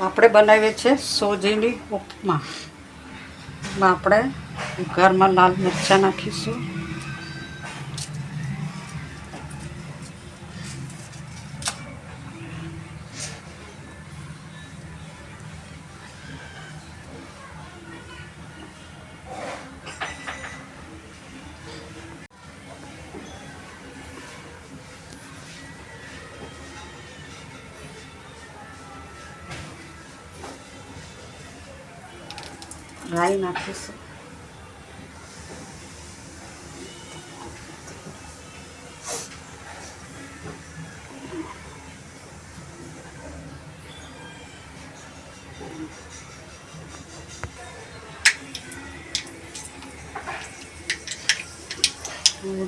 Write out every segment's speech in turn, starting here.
આપણે બનાવીએ છીએ સોજીની ઉપમા. આપણે ઘરમાં લાલ મરચાં નાખીશું. રાઈ નાખીશું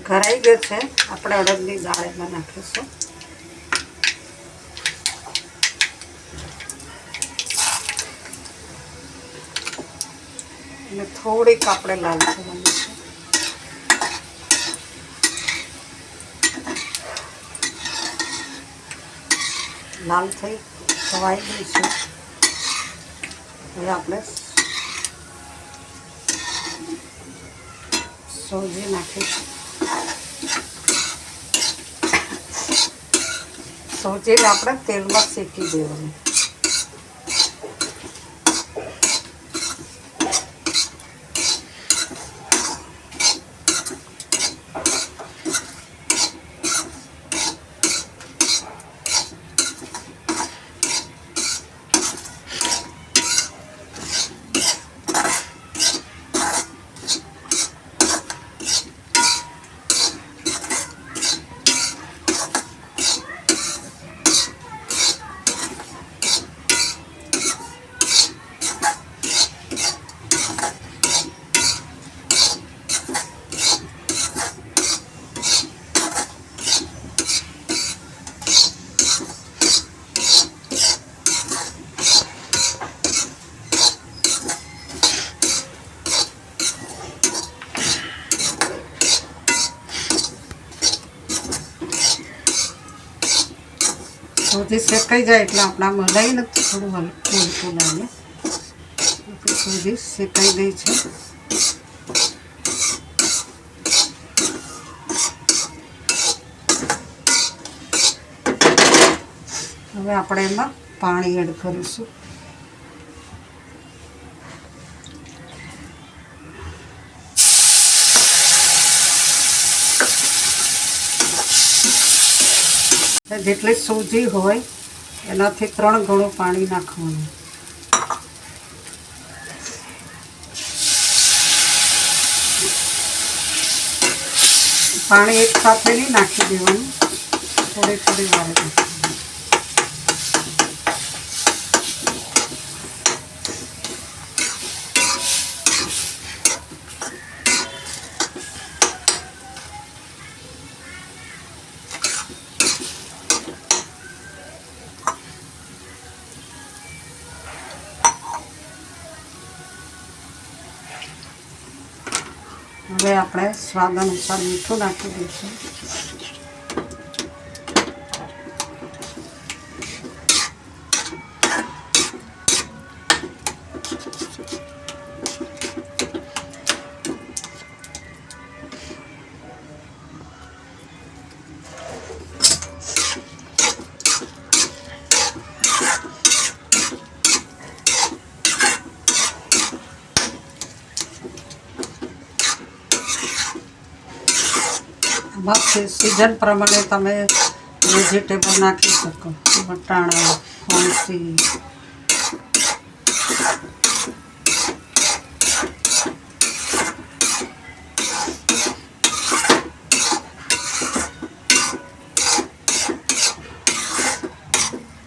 ઘરાઈ ગયો છે. આપણે અડદની દાળ એમાં નાખીશું અને થોડીક આપણે લાલ છે. લાલ થઈ ખવાઈ ગઈ છે. હવે આપણે સોજી નાખીશું. સોજીને આપણે તેલમાં શેકી દેવાનું. સોજી શેકાઈ જાય એટલે આપણા મલાઈને થોડું હલકું હલકું લાગે. સુધી શેકાઈ ગઈ છે. હવે આપણે એમાં પાણી એડ કરીશું. જેટલી સૂજી હોય, એનાથી ત્રણ ગણું પાણી નાખવાનું. પાણી એક સાથે નહીં નાખી દેવાનું. થોડી થોડી વાર હવે આપણે સ્વાદ અનુસાર મીઠું નાખી દઈશું. આમાં સિઝન પ્રમાણે તમે વેજીટેબલ નાખી શકો વટાણા ફણસી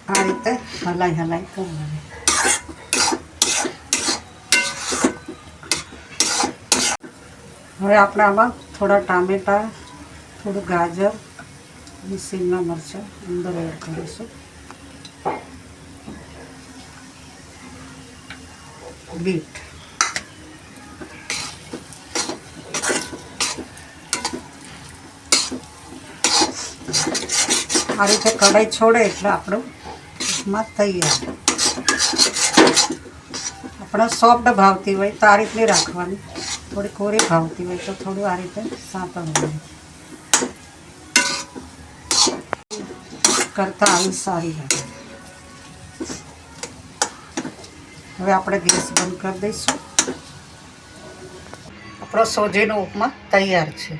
આ રીતે હલાઈ હલાઈ કરવાની હવે આપણે આમાં થોડા ટામેટા થોડું ગાજર અને સીમલા મરચાં અંદર એડ કરીશું. બીટ. આ રીતે કઢાઈ છોડે એટલે આપણું ઉપમા તૈયાર આપણે સોફ્ટ ભાવતી હોય તો આ રીતની રાખવાની. થોડી કોરી ભાવતી હોય તો થોડું આ રીતે સાંતળવાનું કરતાં આવી સારી લાગે હવે આપણે ગેસ બંધ કરી દઈશું. આપણો સોજીનો ઉપમા તૈયાર છે.